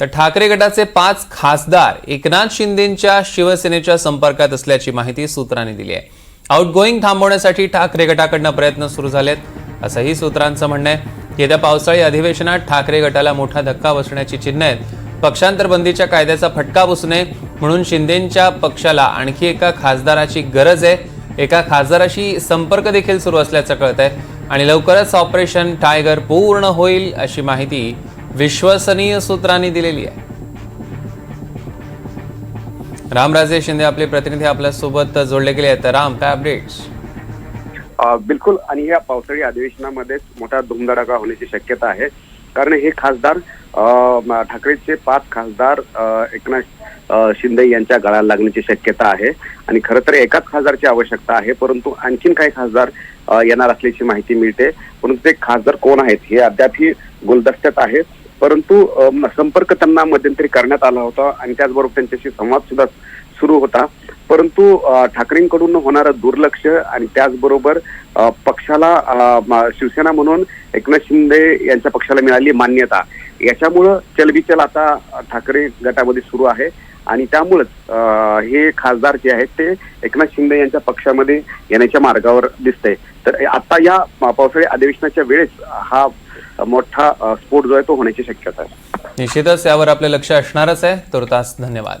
तर ठाकरे गटाचे पाच खासदार एकनाथ शिंदेच्या शिवसेनेच्या संपर्कात असल्याची माहिती सूत्रांनी दिली आहे. आउटगोईंग थांबवण्यासाठी ठाकरे गटाकडनं प्रयत्न सुरू झालेत असंही सूत्रांचं म्हणणं आहे. येत्या पावसाळी अधिवेशनात ठाकरे गटाला मोठा धक्का बसण्याची चिन्ह आहेत. पक्षांतर बंदीच्या कायद्याचा फटका बसू नये म्हणून शिंदेच्या पक्षाला आणखी एका खासदाराची गरज आहे. एका खासदाराशी संपर्क देखील सुरू असल्याचं कळत आहे आणि लवकरच ऑपरेशन टायगर पूर्ण होईल अशी माहिती विश्वसनीय सूत्रांनी दिलेली आहे. रामराजे शिंदे आपले प्रतिनिधी आपल्यासोबत जोडले गेले आहेत. राम काय अपडेट्स बिलकुल. आणि या पावसाळी अधिवेशनामध्ये मोठा धुमधडाका होण्याची शक्यता आहे. कारण हे खासदार ठाकरेचे पाच खासदार एकनाथ शिंदे यांच्या गळाला लागण्याची शक्यता आहे. आणि खरं तर एकाच खासदारची आवश्यकता आहे. परंतु आणखीन काही खासदार येणार असल्याची माहिती मिळते. परंतु ते खासदार कोण आहेत हे अद्यापही गुलदस्त्यात आहे परंतु संपर्क त्यांना मध्यंतरी करण्यात आला होता आणि त्याचबरोबर त्यांच्याशी संवाद सुद्धा सुरू होता. परंतु ठाकरेंकडून होणारं दुर्लक्ष आणि त्याचबरोबर पक्षाला शिवसेना म्हणून एकनाथ शिंदे यांच्या पक्षाला मिळाली मान्यता. याच्यामुळं चलबिचल आता ठाकरे गटामध्ये सुरू आहे आणि त्यामुळंच हे खासदार जे आहेत ते एकनाथ शिंदे यांच्या पक्षामध्ये येण्याच्या मार्गावर दिसतंय. तर आता या पावसाळी अधिवेशनाच्या वेळेस हा मोठा स्फोट जो आहे तो होण्याची शक्यता आहे. निश्चितच यावर आपलं लक्ष असणारच आहे. तुर्तास धन्यवाद.